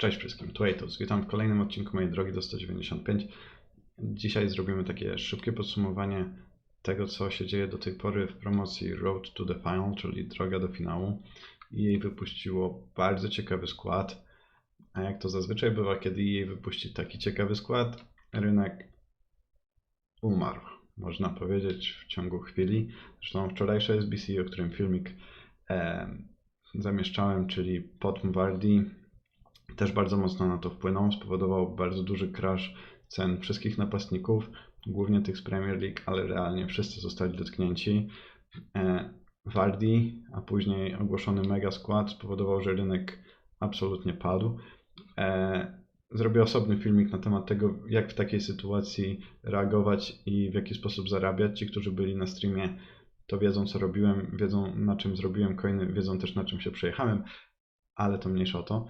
Cześć wszystkim, tu Ejtos. Witam w kolejnym odcinku mojej drogi do 195. Dzisiaj zrobimy takie szybkie podsumowanie tego, co się dzieje do tej pory w promocji Road to the Final, czyli Droga do Finału. I jej wypuściło bardzo ciekawy skład. A jak to zazwyczaj bywa, kiedy jej wypuści taki ciekawy skład, rynek umarł, można powiedzieć, w ciągu chwili. Zresztą wczorajsze SBC, o którym filmik e, zamieszczałem, czyli pod Mwardi, też bardzo mocno na to wpłynął. Spowodował bardzo duży crash cen wszystkich napastników, głównie tych z Premier League, ale realnie wszyscy zostali dotknięci. E, Wardi, a później ogłoszony mega skład spowodował, że rynek absolutnie padł. E, zrobię osobny filmik na temat tego, jak w takiej sytuacji reagować i w jaki sposób zarabiać. Ci, którzy byli na streamie, to wiedzą, co robiłem, wiedzą, na czym zrobiłem coiny, wiedzą też, na czym się przejechałem, ale to mniejsza o to.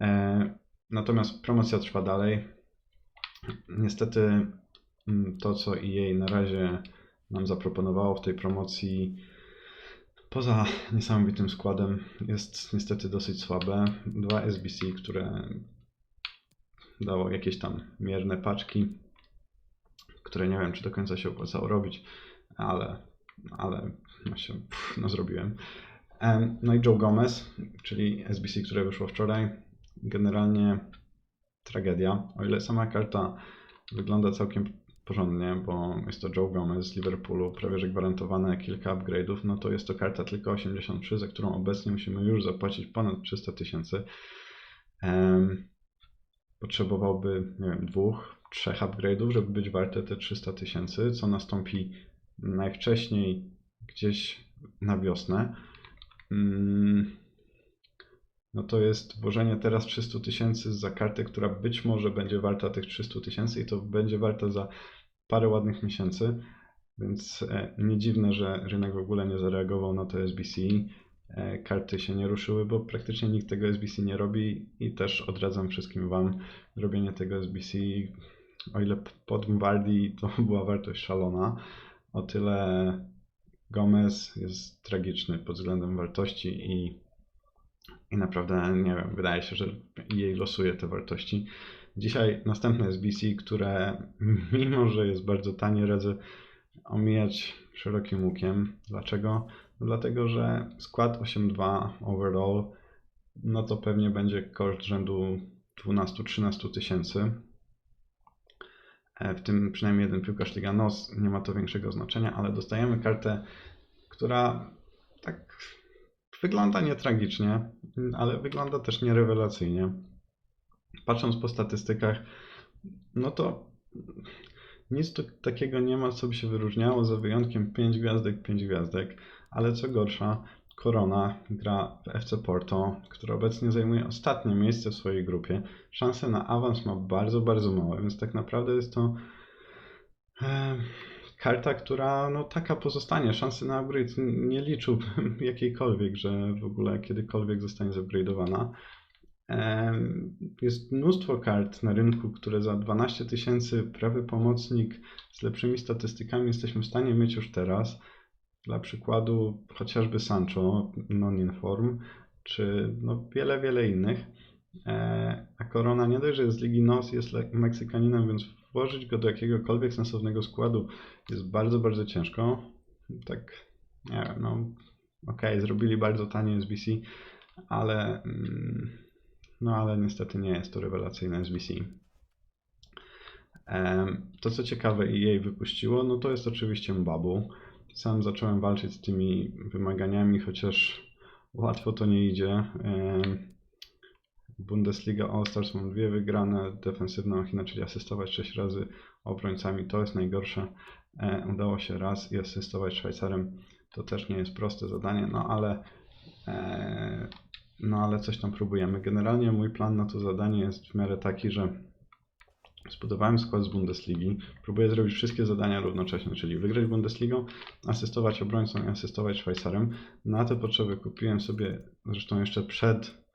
E, natomiast promocja trwa dalej. Niestety mm, to, co EA na razie nam zaproponowało w tej promocji, poza niesamowitym składem, jest niestety dosyć słabe. Dwa SBC, które dało jakieś tam mierne paczki, które nie wiem, czy do końca się opłacało robić, ale, ale no, się, pff, no zrobiłem. No i Joe Gomez, czyli SBC, które wyszło wczoraj. Generalnie tragedia. O ile sama karta wygląda całkiem porządnie, bo jest to Joe Gomez z Liverpoolu, prawie że gwarantowane kilka upgrade'ów, no to jest to karta tylko 83, za którą obecnie musimy już zapłacić ponad 300 tysięcy. Potrzebowałby, nie wiem, dwóch, trzech upgrade'ów, żeby być warte te 300 tysięcy, co nastąpi najwcześniej gdzieś na wiosnę. Um, no to jest włożenie teraz 300 tysięcy za kartę, która być może będzie warta tych 300 tysięcy i to będzie warta za parę ładnych miesięcy, więc e, nie dziwne, że rynek w ogóle nie zareagował na to SBC. E, karty się nie ruszyły, bo praktycznie nikt tego SBC nie robi i też odradzam wszystkim Wam robienie tego SBC. O ile pod Mwardi to była wartość szalona, o tyle Gomez jest tragiczny pod względem wartości i i naprawdę, nie wiem, wydaje się, że jej losuje te wartości. Dzisiaj następne SBC, które mimo, że jest bardzo tanie, radzę omijać szerokim łukiem. Dlaczego? No dlatego, że skład 8.2 overall, no to pewnie będzie koszt rzędu 12-13 tysięcy. E, w tym przynajmniej jeden piłkarz Liga NOS, nie ma to większego znaczenia, ale dostajemy kartę, która tak Wygląda nie tragicznie, ale wygląda też nierewelacyjnie. Patrząc po statystykach, no to nic tu takiego nie ma, co by się wyróżniało, za wyjątkiem 5 gwiazdek, 5 gwiazdek, ale co gorsza, Korona gra w FC Porto, która obecnie zajmuje ostatnie miejsce w swojej grupie. Szanse na awans ma bardzo, bardzo małe, więc tak naprawdę jest to karta, która no taka pozostanie. Szansy na upgrade nie liczyłbym jakiejkolwiek, że w ogóle kiedykolwiek zostanie zupgrade'owana. Jest mnóstwo kart na rynku, które za 12 tysięcy prawy pomocnik z lepszymi statystykami jesteśmy w stanie mieć już teraz. Dla przykładu chociażby Sancho, non-inform, czy no wiele, wiele innych. E, a Corona nie dość, że jest z Ligi NOS, jest Meksykaninem, więc włożyć go do jakiegokolwiek sensownego składu jest bardzo, bardzo ciężko. Tak, nie wiem, no okay, zrobili bardzo tanie SBC, ale mm, no ale niestety nie jest to rewelacyjne SBC. To co ciekawe jej wypuściło, no to jest oczywiście Mbabu. Sam zacząłem walczyć z tymi wymaganiami, chociaż łatwo to nie idzie. Bundesliga All-Stars mam dwie wygrane, defensywna machina, czyli asystować 6 razy obrońcami, to jest najgorsze. E, udało się raz i asystować Szwajcarem, to też nie jest proste zadanie, no ale e, no ale coś tam próbujemy. Generalnie mój plan na to zadanie jest w miarę taki, że zbudowałem skład z Bundesligi, próbuję zrobić wszystkie zadania równocześnie, czyli wygrać Bundesligą, asystować obrońcą i asystować Szwajcarem. Na te potrzeby kupiłem sobie, zresztą jeszcze przed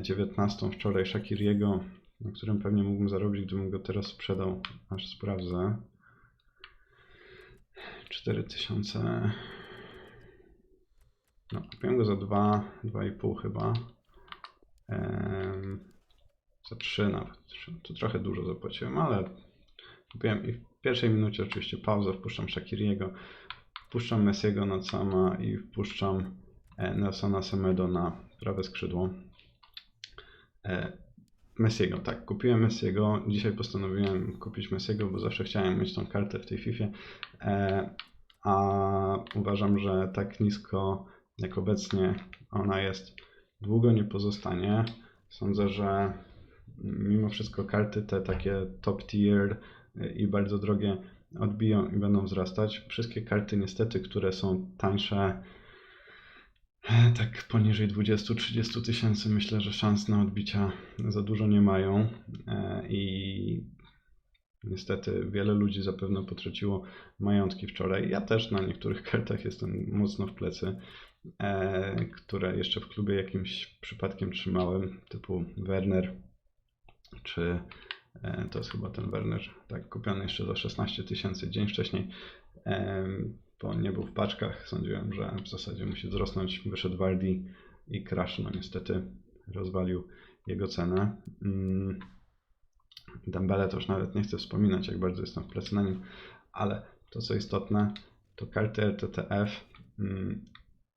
19 e, wczoraj Shakiriego, na którym pewnie mógłbym zarobić, gdybym go teraz sprzedał. Aż sprawdzę. 4000. No, kupiłem go za 2, 2,5 chyba. za 3 nawet. Tu trochę dużo zapłaciłem, ale kupiłem i w pierwszej minucie oczywiście pauzę, wpuszczam Shakiriego, wpuszczam Messiego na sama i wpuszczam e, Nelsona Semedo na prawe skrzydło. E, Messiego, tak, kupiłem Messiego. Dzisiaj postanowiłem kupić Messiego, bo zawsze chciałem mieć tą kartę w tej FIFA. E, a uważam, że tak nisko jak obecnie ona jest, długo nie pozostanie. Sądzę, że mimo wszystko karty te takie top tier i bardzo drogie odbiją i będą wzrastać. Wszystkie karty niestety, które są tańsze, tak poniżej 20-30 tysięcy, myślę, że szans na odbicia za dużo nie mają e, i niestety wiele ludzi zapewne potraciło majątki wczoraj. Ja też na niektórych kartach jestem mocno w plecy, e, które jeszcze w klubie jakimś przypadkiem trzymałem, typu Werner czy e, to jest chyba ten Werner, tak, kupiony jeszcze za 16 tysięcy dzień wcześniej, bo nie był w paczkach. Sądziłem, że w zasadzie musi wzrosnąć. Wyszedł Wardi i Crash, no niestety rozwalił jego cenę. Mm, Dembele to już nawet nie chcę wspominać, jak bardzo jestem w plecy na nim, ale to co istotne, to karty RTTF mm,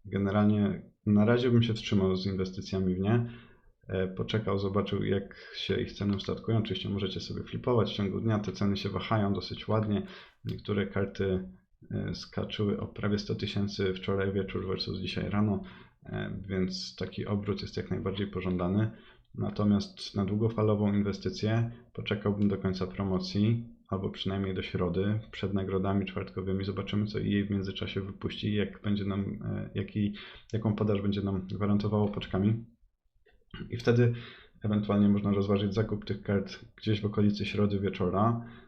generalnie na razie bym się wstrzymał z inwestycjami w nie, E, poczekał, zobaczył jak się ich ceny ustatkują. Oczywiście możecie sobie flipować w ciągu dnia, te ceny się wahają dosyć ładnie. Niektóre karty e, skaczyły o prawie 100 tysięcy wczoraj wieczór versus dzisiaj rano, e, więc taki obrót jest jak najbardziej pożądany. Natomiast na długofalową inwestycję poczekałbym do końca promocji, albo przynajmniej do środy, przed nagrodami czwartkowymi. Zobaczymy, co jej w międzyczasie wypuści, jak będzie nam, jaki, jaką podaż będzie nam gwarantowało paczkami. I wtedy ewentualnie można rozważyć zakup tych kart gdzieś w okolicy środy wieczora, e,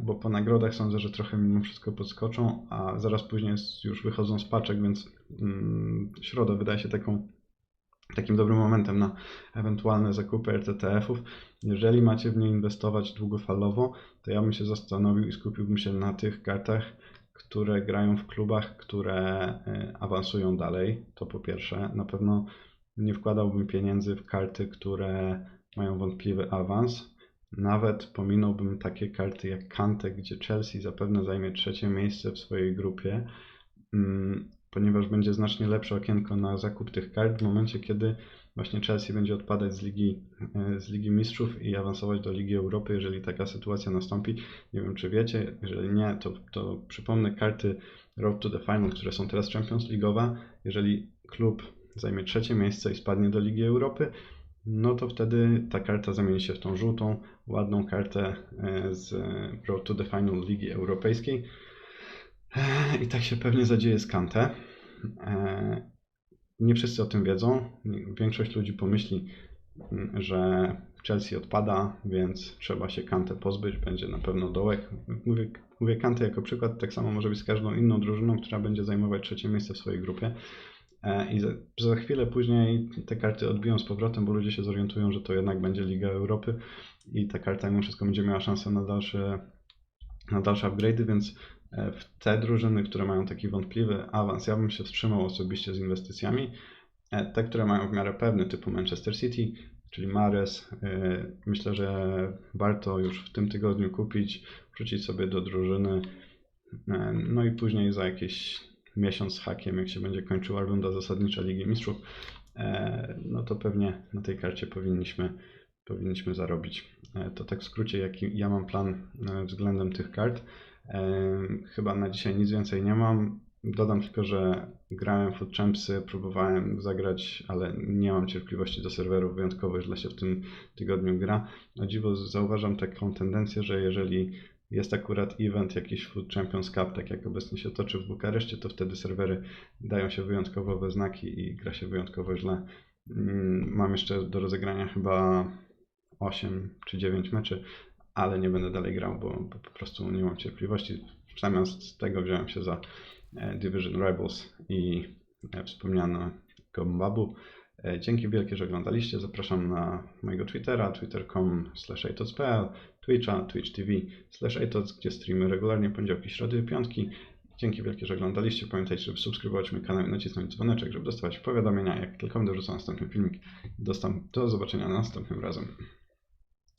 bo po nagrodach sądzę, że trochę mimo wszystko podskoczą, a zaraz później już wychodzą z paczek, więc mm, środa wydaje się taką, takim dobrym momentem na ewentualne zakupy RTTF-ów. Jeżeli macie w nie inwestować długofalowo, to ja bym się zastanowił i skupiłbym się na tych kartach, które grają w klubach, które e, awansują dalej. To po pierwsze, na pewno nie wkładałbym pieniędzy w karty, które mają wątpliwy awans. Nawet pominąłbym takie karty jak Kante, gdzie Chelsea zapewne zajmie trzecie miejsce w swojej grupie, mm, ponieważ będzie znacznie lepsze okienko na zakup tych kart w momencie, kiedy właśnie Chelsea będzie odpadać z Ligi, e, z Ligi Mistrzów i awansować do Ligi Europy, jeżeli taka sytuacja nastąpi. Nie wiem, czy wiecie, jeżeli nie, to, to przypomnę karty Road to the Final, które są teraz Champions League'owe. Jeżeli klub zajmie trzecie miejsce i spadnie do Ligi Europy, no to wtedy ta karta zamieni się w tą żółtą, ładną kartę e, z Road to the Final Ligi Europejskiej. E, I tak się pewnie zadzieje z Kante. E, nie wszyscy o tym wiedzą. Większość ludzi pomyśli, mm, że Chelsea odpada, więc trzeba się Kante pozbyć, będzie na pewno dołek. Mówię, mówię Kante jako przykład, tak samo może być z każdą inną drużyną, która będzie zajmować trzecie miejsce w swojej grupie. E, I za, za, chwilę później te karty odbiją z powrotem, bo ludzie się zorientują, że to jednak będzie Liga Europy i ta karta mimo wszystko będzie miała szansę na dalsze, na dalsze upgrade'y, więc e, w te drużyny, które mają taki wątpliwy awans, ja bym się wstrzymał osobiście z inwestycjami. E, te, które mają w miarę pewny, typu Manchester City, czyli Mares, myślę, że warto już w tym tygodniu kupić, wrzucić sobie do drużyny, no i później za jakieś miesiąc z hakiem, jak się będzie kończyła runda zasadnicza Ligi Mistrzów, e, no to pewnie na tej karcie powinniśmy, powinniśmy zarobić. E, to tak w skrócie, jaki ja mam plan e, względem tych kart. Chyba na dzisiaj nic więcej nie mam. Dodam tylko, że grałem Food Champsy, próbowałem zagrać, ale nie mam cierpliwości do serwerów, wyjątkowo źle się w tym tygodniu gra. O dziwo zauważam taką tendencję, że jeżeli jest akurat event jakiś Food Champions Cup, tak jak obecnie się toczy w Bukareszcie, to wtedy serwery dają się wyjątkowo we znaki i gra się wyjątkowo źle. Mm, mam jeszcze do rozegrania chyba 8 czy 9 meczy, ale nie będę dalej grał, bo, po prostu nie mam cierpliwości. Zamiast tego wziąłem się za e, Division Rivals i e, wspomniano Gombabu. E, dzięki wielkie, że oglądaliście. Zapraszam na mojego Twittera, twitter.com Twitcha, Twitch TV, slash gdzie streamy regularnie poniedziałki, środy, piątki. Dzięki wielkie, że oglądaliście. Pamiętajcie, żeby subskrybować mój kanał i nacisnąć dzwoneczek, żeby dostawać powiadomienia, jak tylko będę wrzucał następny filmik. Dostam, do zobaczenia następnym razem.